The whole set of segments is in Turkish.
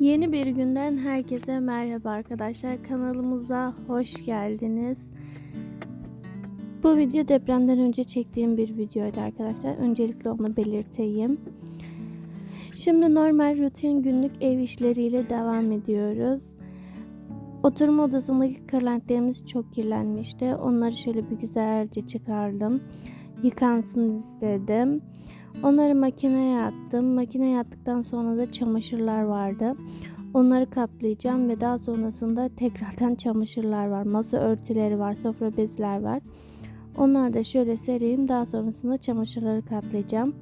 Yeni bir günden herkese merhaba arkadaşlar. Kanalımıza hoş geldiniz. Bu video depremden önce çektiğim bir videoydu arkadaşlar. Öncelikle onu belirteyim. Şimdi normal rutin günlük ev işleriyle devam ediyoruz. Oturma odasındaki kırlentlerimiz çok kirlenmişti. Onları şöyle bir güzelce çıkardım. Yıkansın istedim. Onları makineye attım. Makineye attıktan sonra da çamaşırlar vardı. Onları katlayacağım ve daha sonrasında tekrardan çamaşırlar var. Masa örtüleri var, sofra bezler var. Onları da şöyle sereyim. Daha sonrasında çamaşırları katlayacağım.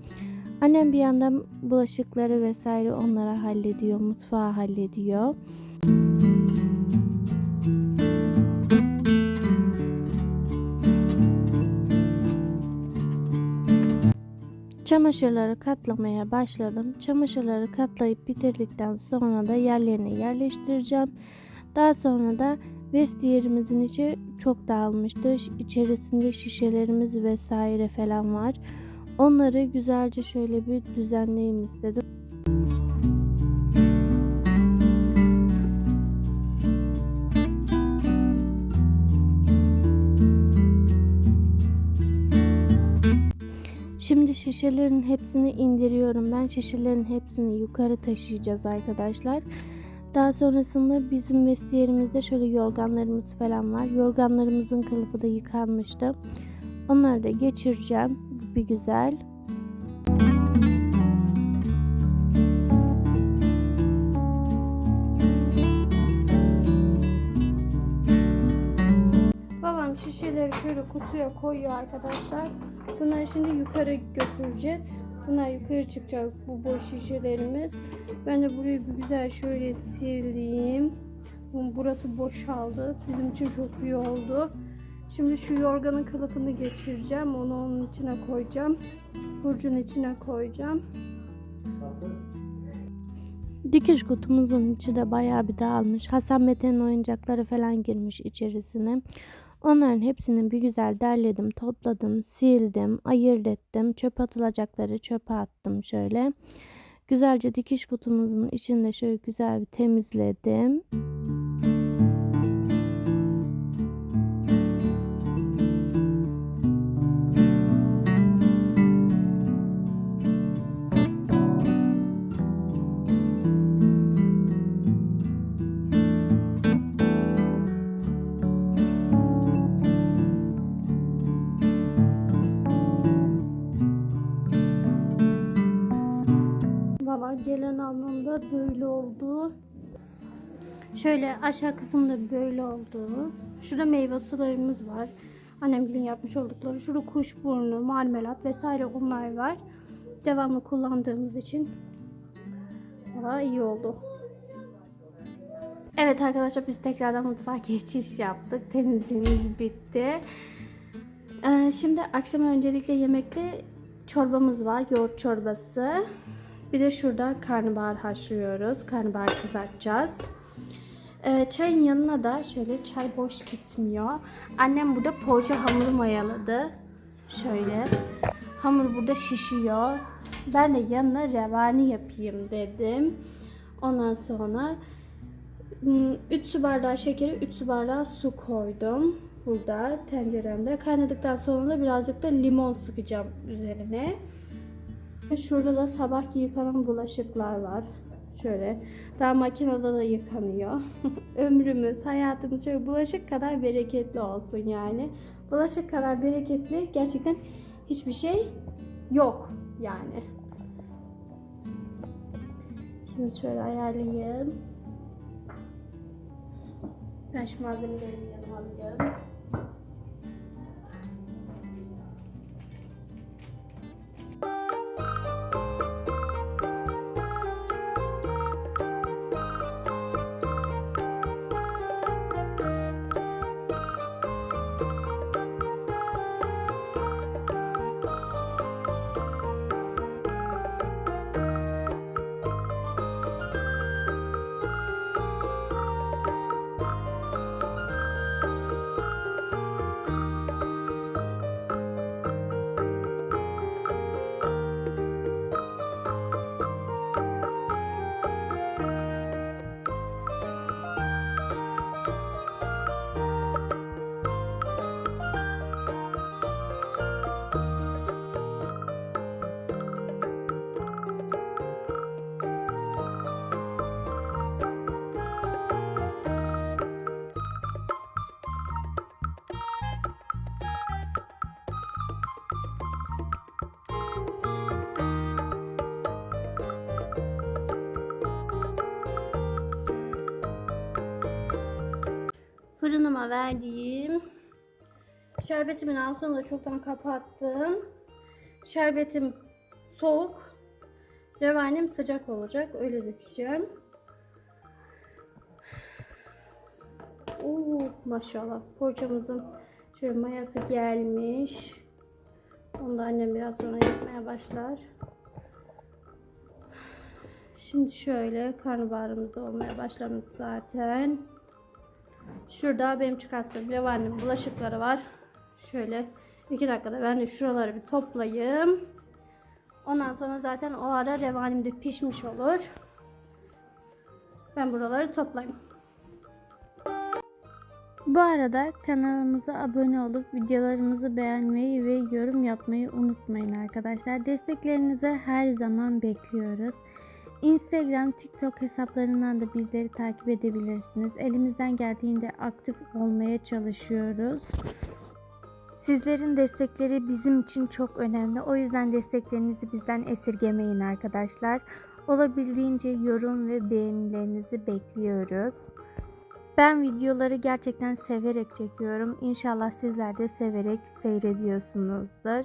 Annem bir yandan bulaşıkları vesaire onlara hallediyor, mutfağı hallediyor. Çamaşırları katlamaya başladım. Çamaşırları katlayıp bitirdikten sonra da yerlerine yerleştireceğim. Daha sonra da vestiyerimizin içi çok dağılmıştı. İçerisinde şişelerimiz vesaire falan var. Onları güzelce şöyle bir düzenleyeyim istedim. Şimdi şişelerin hepsini indiriyorum. Ben şişelerin hepsini yukarı taşıyacağız arkadaşlar. Daha sonrasında bizim vestiyerimizde şöyle yorganlarımız falan var. Yorganlarımızın kılıfı da yıkanmıştı. Onları da geçireceğim. Bir güzel. Şişeleri şöyle kutuya koyuyor arkadaşlar. Bunları şimdi yukarı götüreceğiz. Bunlar yukarı çıkacak bu boş şişelerimiz. Ben de burayı bir güzel şöyle sileyim. Burası boşaldı. Bizim için çok iyi oldu. Şimdi şu yorganın kılıfını geçireceğim. Onu onun içine koyacağım. Burcun içine koyacağım. Dikiş kutumuzun içi de bayağı bir dağılmış. Hasan Mete'nin oyuncakları falan girmiş içerisine. Onların hepsini bir güzel derledim, topladım, sildim, ayırt ettim. Çöp atılacakları çöpe attım şöyle. Güzelce dikiş kutumuzun içinde şöyle güzel bir temizledim. Valla böyle oldu. Şöyle aşağı kısımda böyle oldu. Şurada meyve sularımız var. Annemgilin yapmış oldukları. Şurada kuşburnu, marmelat vesaire onlar var. Devamlı kullandığımız için valla iyi oldu. Evet arkadaşlar biz tekrardan mutfağa geçiş yaptık. Temizliğimiz bitti. Ee, şimdi akşam öncelikle yemekte çorbamız var. Yoğurt çorbası. Bir de şurada karnabahar haşlıyoruz. Karnabahar kızartacağız. Ee, çayın yanına da şöyle çay boş gitmiyor. Annem burada poğaça hamuru mayaladı. Şöyle. Hamur burada şişiyor. Ben de yanına revani yapayım dedim. Ondan sonra 3 su bardağı şekeri, 3 su bardağı su koydum. Burada tenceremde. Kaynadıktan sonra da birazcık da limon sıkacağım üzerine. Şurada da sabahki yıkanan bulaşıklar var. Şöyle. Daha makinede de yıkanıyor. Ömrümüz, hayatımız şöyle bulaşık kadar bereketli olsun yani. Bulaşık kadar bereketli gerçekten hiçbir şey yok yani. Şimdi şöyle ayarlayayım. Ben şu malzemelerimi yanıma alıyorum. Fırınıma verdiğim şerbetimin altını da çoktan kapattım. Şerbetim soğuk, revanim sıcak olacak. Öyle dökeceğim. Oo, maşallah. Poğaçamızın şöyle mayası gelmiş. Onu da annem biraz sonra yapmaya başlar. Şimdi şöyle karnabaharımız olmaya başlamış zaten. Şurada benim çıkarttığım levanin bulaşıkları var. Şöyle iki dakikada ben de şuraları bir toplayayım. Ondan sonra zaten o ara revanim de pişmiş olur. Ben buraları toplayayım. Bu arada kanalımıza abone olup videolarımızı beğenmeyi ve yorum yapmayı unutmayın arkadaşlar. Desteklerinizi her zaman bekliyoruz. Instagram, TikTok hesaplarından da bizleri takip edebilirsiniz. Elimizden geldiğinde aktif olmaya çalışıyoruz. Sizlerin destekleri bizim için çok önemli. O yüzden desteklerinizi bizden esirgemeyin arkadaşlar. Olabildiğince yorum ve beğenilerinizi bekliyoruz. Ben videoları gerçekten severek çekiyorum. İnşallah sizler de severek seyrediyorsunuzdur.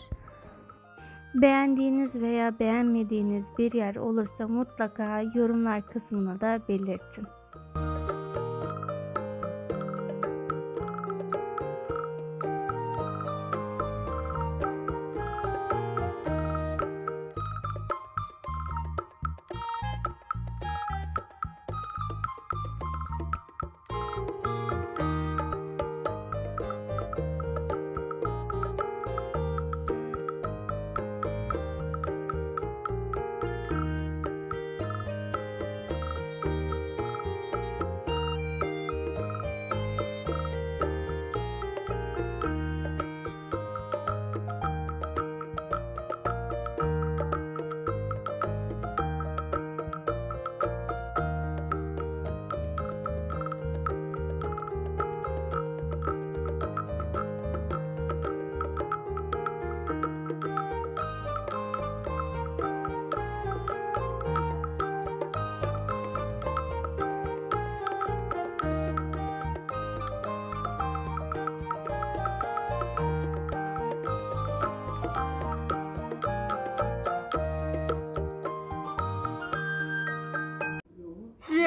Beğendiğiniz veya beğenmediğiniz bir yer olursa mutlaka yorumlar kısmına da belirtin.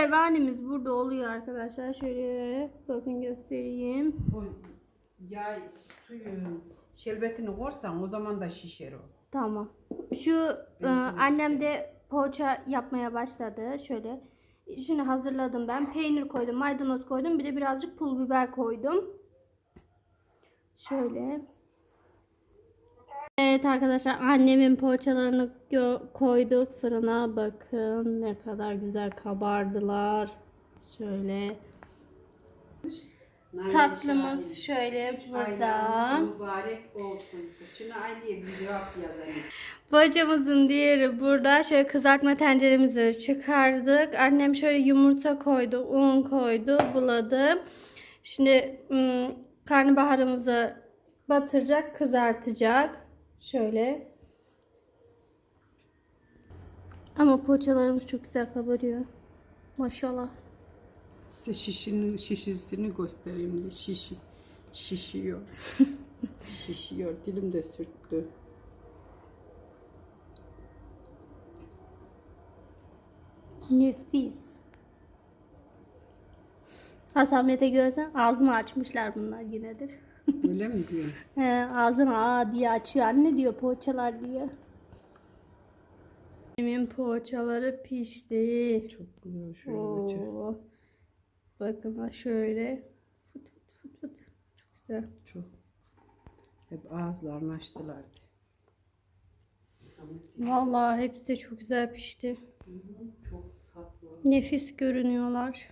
Revanimiz burada oluyor arkadaşlar. Şöyle bakın göstereyim. O yağ suyun şerbetini korsan o zaman da şişer o. Tamam. Şu e, annem de poğaça yapmaya başladı. Şöyle. Şimdi hazırladım ben. Peynir koydum, maydanoz koydum. Bir de birazcık pul biber koydum. Şöyle. Evet arkadaşlar annemin poğaçalarını koyduk fırına. Bakın ne kadar güzel kabardılar. Şöyle. Tatlımız şöyle burada. mübarek olsun. Kız Şunu Ali'ye bir cevap yazalım. Bacamızın diğeri burada. Şöyle kızartma tenceremizi çıkardık. Annem şöyle yumurta koydu, un koydu, buladı. Şimdi ım, karnabaharımızı batıracak, kızartacak. Şöyle. Ama poğaçalarımız çok güzel kabarıyor. Maşallah. Size şişinin şişisini göstereyim de şişi. Şişiyor. Şişiyor. Dilim de sürttü. Nefis. Hasamet'e görsen ağzını açmışlar bunlar yinedir. Öyle mi diyorsun? He, ağzını aa diye açıyor. Anne diyor poğaçalar diye. Benim poğaçaları pişti. Çok güzel şöyle. Oo. Bakın şöyle. Fıt fıt fıt fıt. Çok güzel. Çok. Hep ağızlarını açtılar. Vallahi hepsi de çok güzel pişti. Çok tatlı. Nefis görünüyorlar.